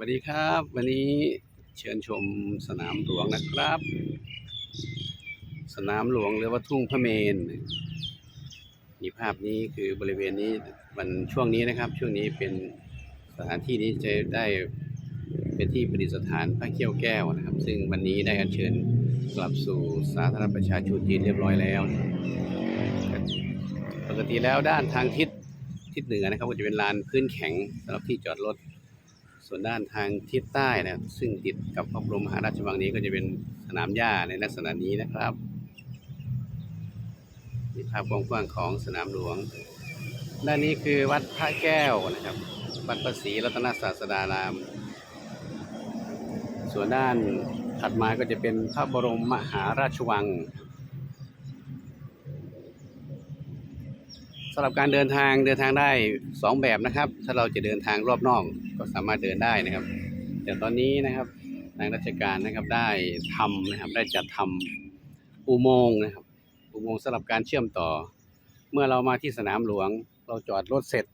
วัสดีครับ วันนี้เชิญชมสนามหลวงนะครับ สนามหลวงหรือว่าทุ่งพระเมนนี่ภาพนี้คือบริเวณนี้วันช่วงนี้นะครับ ช่วงนี้เป็นสถานที่นี้จะได้เป็นที่ประดิษฐานพระเขี้ยวแก้วนะครับ ซึ่งวันนี้ได้อัญเชิญกลับสู่สาธารณประชาชนจีนเรียบร้อยแล้วปกติแล้วด้านทางทิศทิศเหนือนะครับก็จะเป็นลานพื้นแข็งสำหรับที่จอดรถ ส่วนด้านทางทิศใต้นะครับ ซึ่งติดกับพระบรมมหาราชวังนี้ก็จะเป็นสนามหญ้าในลักษณะนี้นะครับนี่ภาพกว้างๆของสนามหลวง ด้านนี้คือวัดพระแก้วนะครับ วัดพระศรีรัตนศาสดาราม ส่วนด้านถัดมาก็จะเป็นพระบรมมหาราชวังำหรับการเดินทางเดินทางได้สองแบบนะครับ ถ้าเราจะเดินทางรอบนอกก็สามารถเดินได้นะครับแต่ตอนนี้นะครับทางราชการนะครับได้ทำนะครับได้จัดทำอุโมงค์นะครับ อุโมงค์สำหรับการเชื่อมต่อ เมื่อเรามาที่สนามหลวง เราจอดรถเสร็จ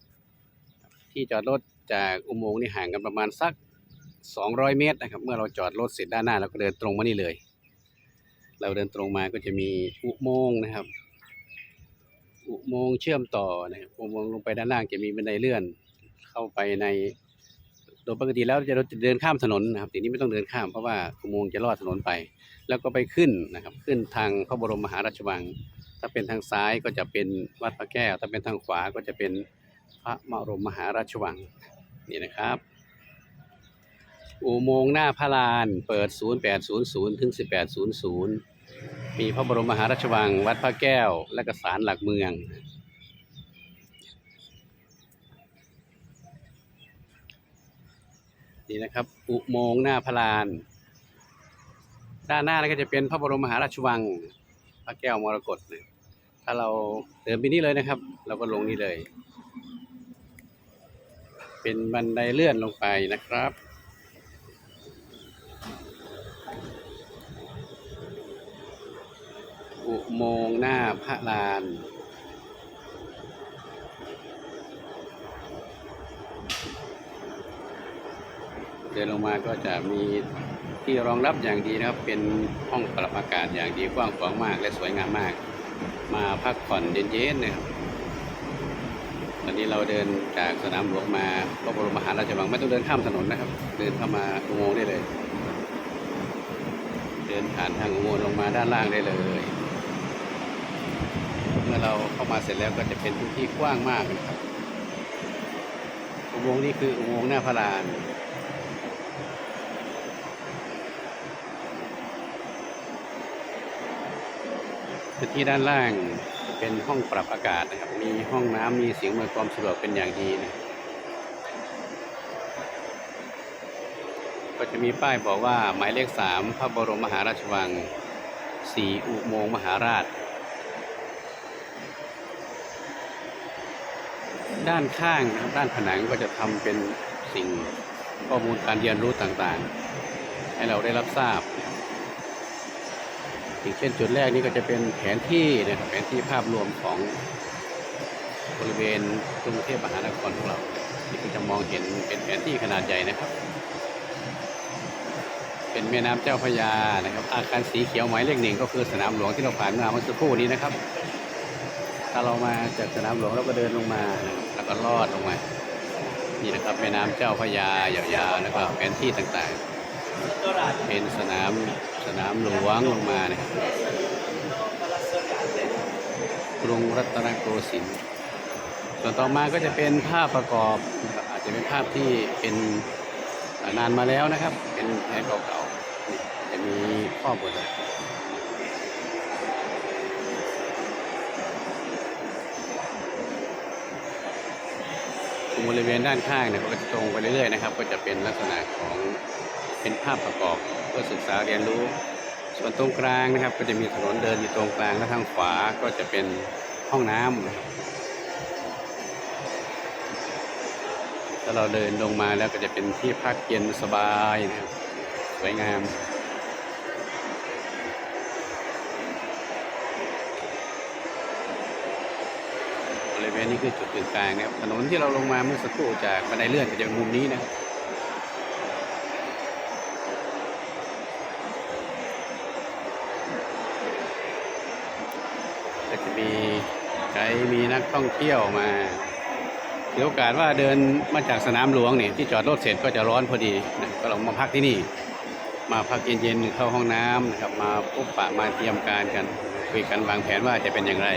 ที่จอดรถจากอุโมงค์นี่ห่างกันประมาณสัก 200 เมตรนะครับ เมื่อเราจอดรถเสร็จด้านหน้าเราก็เดินตรงมานี่เลย เราเดินตรงมาก็จะมีอุโมงค์นะครับ อุโมงค์เชื่อมต่อนะครับอุโมงค์ลงไปด้านล่างจะมีบันไดเลื่อน เข้าไปในโดยปกติแล้วจะเราจะเดินข้ามถนนนะครับทีนี้ไม่ต้องเดินข้ามเพราะว่าอุโมงค์จะลอดถนนไป แล้วก็ไปขึ้นนะครับ ขึ้นทางพระบรมมหาราชวัง ถ้าเป็นทางซ้ายก็จะเป็นวัดพระแก้ว ถ้าเป็นทางขวาก็จะเป็นพระบรมมหาราชวังนี่นะครับ อุโมงค์หน้าพระลานเปิด 0800ถึง1800 มีพระบรมมหาราชวัง วัดพระแก้ว และก็ศาลหลักเมือง นี่นะครับอุโมงค์หน้าพระลาน ด้านหน้าก็จะเป็นพระบรมมหาราชวัง พระแก้วมรกตนะถ้าเราเดินไปนี่เลยนะครับ เราก็ลงนี่เลย เป็นบันไดเลื่อนลงไปนะครับ อุโมงค์หน้าพระลาน เดินลงมาก็จะมีที่รองรับอย่างดีนะครับ เป็นห้องปรับอากาศอย่างดีกว้างขวางมากและสวยงามมาก มาพักผ่อนเย็นๆนะครับตอนนี้เราเดินจากสนามหลวงมาพระบรมมหาราชวังไม่ต้องเดินข้ามถนนนะครับ เดินเข้ามาอุโมงค์ได้เลย เดินผ่านทางอุโมงค์ลงมาด้านล่างได้เลย มื่อเราเข้ามาเสร็จแล้วก็จะเป็นพื้นที่กว้างมากนะครับ อุโมงค์นี้คืออุโมงค์หน้าพระลาน พื้นที่ด้านล่างเป็นห้องปรับอากาศนะครับ มีห้องน้ำมีเสียงอำนวยความสะดวกเป็นอย่างดีนะก็จะมีป้ายบอกว่าหมายเลขสามพระบรมมหาราชวังสี่อุโมงค์มหาราช ด้านข้างนะครับด้านผนังก็จะทำเป็นสิ่งข้อมูลการเรียนรู้ต่างๆ ให้เราได้รับทราบอย่างเช่นจุดแรกนี่ก็จะเป็นแผนที่นะครับแผนที่ภาพรวมของบริเวณกรุงเทพมหานครของเราที่คุณจะมองเห็นเป็นแผนที่ขนาดใหญ่นะครับ เป็นแม่น้ำเจ้าพระยานะครับ อาคารสีเขียวหมายเลขหนึ่งก็คือสนามหลวงที่เราผ่านมาเมื่อสักครู่นี้นะครับ ถ้าเรามาจากสนามหลวงเราก็เดินลงมานะครับ แล้วก็ลอดลงมานี่นะครับแม่น้ำเจ้าพระยายาวๆแล้วก็แผนที่ต่างๆ เป็นสนามสนามหลวงลงมาเนี่ยกรุงรัตนโกสินทร์ส่วนต่อมาก็จะเป็นภาพประกอบอาจจะเป็นภาพที่เป็นนานมาแล้วนะครับ เป็นแผนเก่าๆจะมีข้อบท บริเวณด้านข้างเนี่ยก็จะตรงไปเรื่อยๆนะครับ ก็จะเป็นลักษณะของเป็นภาพประกอบเพื่อศึกษาเรียนรู้ ส่วนตรงกลางนะครับ ก็จะมีถนนเดินอยู่ตรงกลางและทางขวาก็จะเป็นห้องน้ำนะครับถ้าเราเดินลงมาแล้วก็จะเป็นที่พักเย็นสบายนะครับสวยงาม ริเวณนี้คือจุดกึ่งกลางนี่ยถนนที่เราลงมาเมื่อสักครู่จากบันไดเลื่อนก็จะเป็นมุมนี้นะก็จะมีใครมีนักท่องเที่ยวมาถือโอกาสว่าเดินมาจากสนามหลวงนี่ที่จอดรถเสร็จก็จะร้อนพอดีนะก็ลองมาพักที่นี่ มาพักเย็นๆเข้าห้องน้ำนะครับมาพบปะมาเตรียมการกันคุยกันวางแผนว่าจะเป็นอย่างไร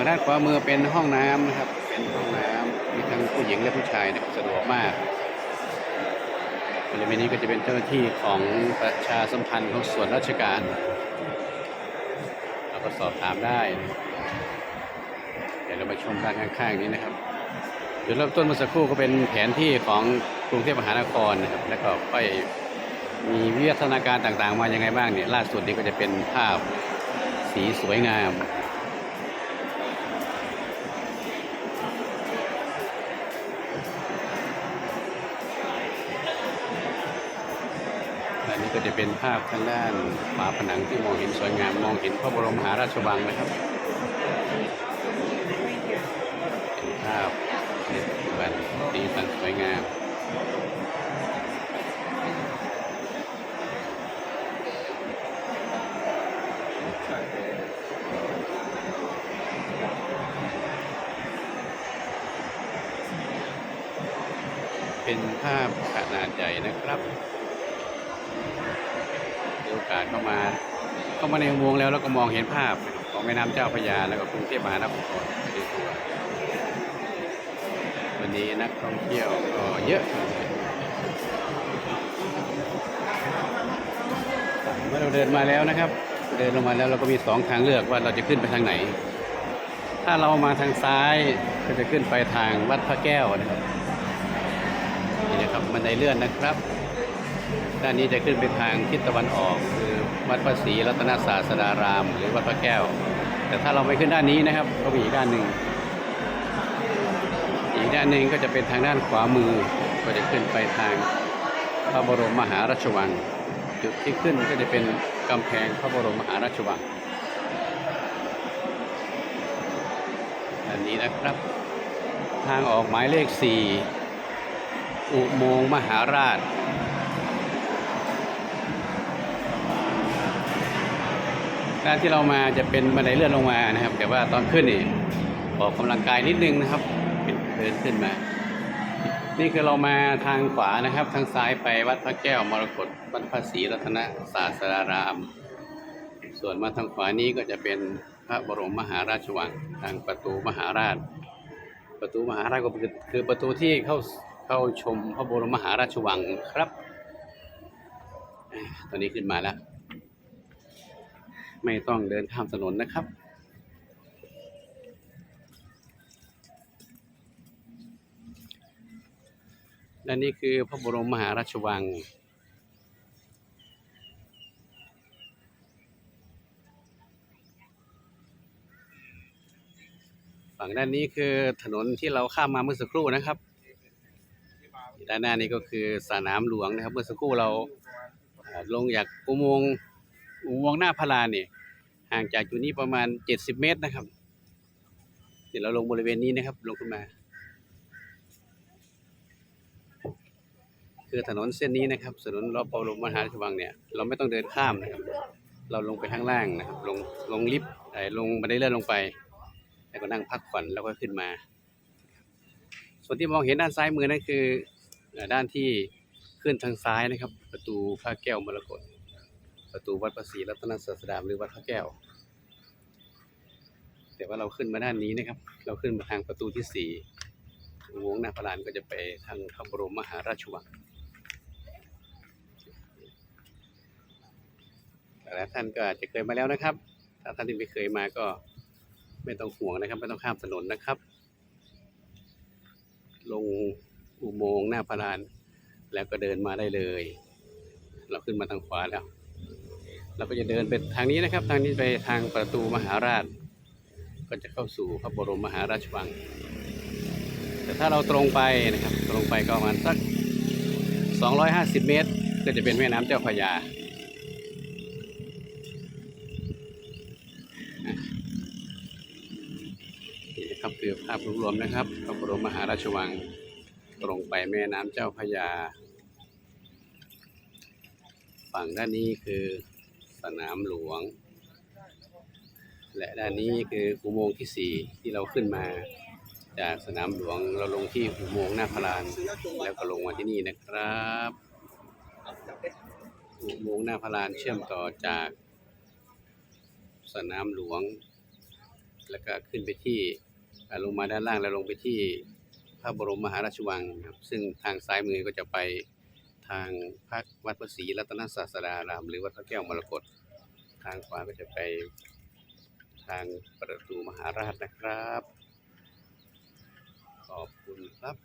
ฝั่งด้านขวามือเป็นห้องน้ำนะครับ เป็นห้องน้ำมีทั้งผู้หญิงและผู้ชายนะครับสะดวกมากบริเวณนี้ก็จะเป็นเจ้าหน้าที่ของประชาสัมพันธ์ของส่วนราชการ เราก็สอบถามได้เดี๋ยวเรามาชมด้านข้างๆนี้นะครับจุดเริ่มต้นเมื่อสักครู่ก็เป็นแผนที่ของกรุงเทพมหานครนะครับแล้วก็ค่อยมีวิวัฒนาการต่างๆ มายังไงบ้างเนี่ยล่าสุดนี้ก็จะเป็นภาพสีสวยงาม จะเป็นภาพทางด้านฝาผนังที่มองเห็นสวยงามมองเห็นพระบรมหาราชวังนะครับเป็นภาพในปัจจุบันสีสันสวยงามเป็นภาพขนาดใหญ่นะครับ มีโอกาสเข้ามาเข้ามาในอุโมงแล้วแล้วก็มองเห็นภาพของแม่น้ำเจ้าพระยาแล้วก็กรุงเทพมหานครในตัววันนี้นักท่องเที่ยวก็เยอะเมื่อเราเดินมาแล้วนะครับ เดินลงมาแล้วเราก็มีสองทางเลือกว่าเราจะขึ้นไปทางไหน ถ้าเรามาทางซ้ายก็จะขึ้นไปทางวัดพระแก้วนะครับนี่นะครับบันไดเลื่อนนะครับ ด้านนี้จะขึ้นไปทางทิศตะวันออก คือวัดพระศรีรัตนศาสดาราม หรือวัดพระแก้ว แต่ถ้าเราไม่ขึ้นด้านนี้นะครับ ก็มีอีกด้านหนึ่งอีกด้านหนึ่งก็จะเป็นทางด้านขวามือ ก็จะขึ้นไปทางพระบรมมหาราชวัง จุดที่ขึ้นก็จะเป็นกำแพงพระบรมมหาราชวังอันนี้นะครับ ทางออกหมายเลขสี่อุโมงค์มหาราช การที่เรามาจะเป็นบันไดเลื่อนลงมานะครับ แต่ว่าตอนขึ้นนี่ออกกำลังกายนิดนึงนะครับเป็นเดินขึ้นมา นี่คือเรามาทางขวานะครับ ทางซ้ายไปวัดพระแก้วมรกตวัดพระศรีรัตนศาสดาราม ส่วนมาทางขวานี้ก็จะเป็นพระบรมมหาราชวังทางประตูมหาราช ประตูมหาราชก็คือคือประตูที่เข้าเข้าชมพระบรมมหาราชวังครับ ตอนนี้ขึ้นมาแล้ว ไม่ต้องเดินข้ามถนนนะครับ และนี่คือพระบรมมหาราชวัง ฝั่งด้านนี้คือถนนที่เราข้ามมาเมื่อสักครู่นะครับ ด้านหน้านี้ก็คือสนามหลวงนะครับ เมื่อสักครู่เราเอ่อลงจากอุโมงค์ อุโมงค์หน้าพระลานเนี่ยห่างจากจุดนี้ประมาณ 70 เมตรนะครับ เดี๋ยวเราลงบริเวณนี้นะครับ ลงขึ้นมา คือถนนเส้นนี้นะครับถนนรอบพระบรมมหาราชวังเนี่ยเราไม่ต้องเดินข้ามนะครับ เราลงไปข้างล่างนะครับ ลงลงลิฟต์เอ่อลงบันไดเลื่อนลงไป แล้วก็นั่งพักผ่อนแล้วก็ขึ้นมา ส่วนที่มองเห็นด้านซ้ายมือนั่นคือด้านที่ขึ้นทางซ้ายนะครับ ประตูพระแก้วมรกต ประตูวัดพระศรีรัตนศาสดาหรือวัดพระแก้ว แต่ว่าเราขึ้นมาด้านนี้นะครับ เราขึ้นมาทางประตูที่สี่อุโมงค์หน้าพระลานก็จะไปทางพระบรมมหาราชวังแต่ละท่านก็อาจจะเคยมาแล้วนะครับ ถ้าท่านที่ไม่เคยมาก็ไม่ต้องห่วงนะครับ ไม่ต้องข้ามถนนนะครับ ลงอุโมงค์หน้าพระลาน แล้วก็เดินมาได้เลย เราขึ้นมาทางขวาแล้ว เราก็จะเดินไปทางนี้นะครับ ทางนี้ไปทางประตูมหาราช ก็จะเข้าสู่พระบรมมหาราชวัง แต่ถ้าเราตรงไปนะครับ ตรงไปก็ประมาณสัก 250 เมตร ก็จะเป็นแม่น้ำเจ้าพระยานี่นะครับคือภาพรวมๆนะครับพระบรมมหาราชวังตรงไปแม่น้ำเจ้าพระยา ฝั่งด้านนี้คือ สนามหลวง และด้านนี้คืออุโมงค์ที่สี่ที่เราขึ้นมา จากสนามหลวงเราลงที่อุโมงค์หน้าพลาน แล้วก็ลงมาที่นี่นะครับอุโมงค์หน้าพลานเชื่อมต่อจาก สนามหลวง แล้วก็ขึ้นไปที่ลงมาด้านล่างแล้วลงไปที่พระบรมมหาราชวังครับ ซึ่งทางซ้ายมือก็จะไป ทางพระวัดพระศรีรัตนศาสดาราม หรือวัดพระแก้วมรกตทางขวาก็จะไปทางประตูมหาราชนะครับ ขอบคุณครับ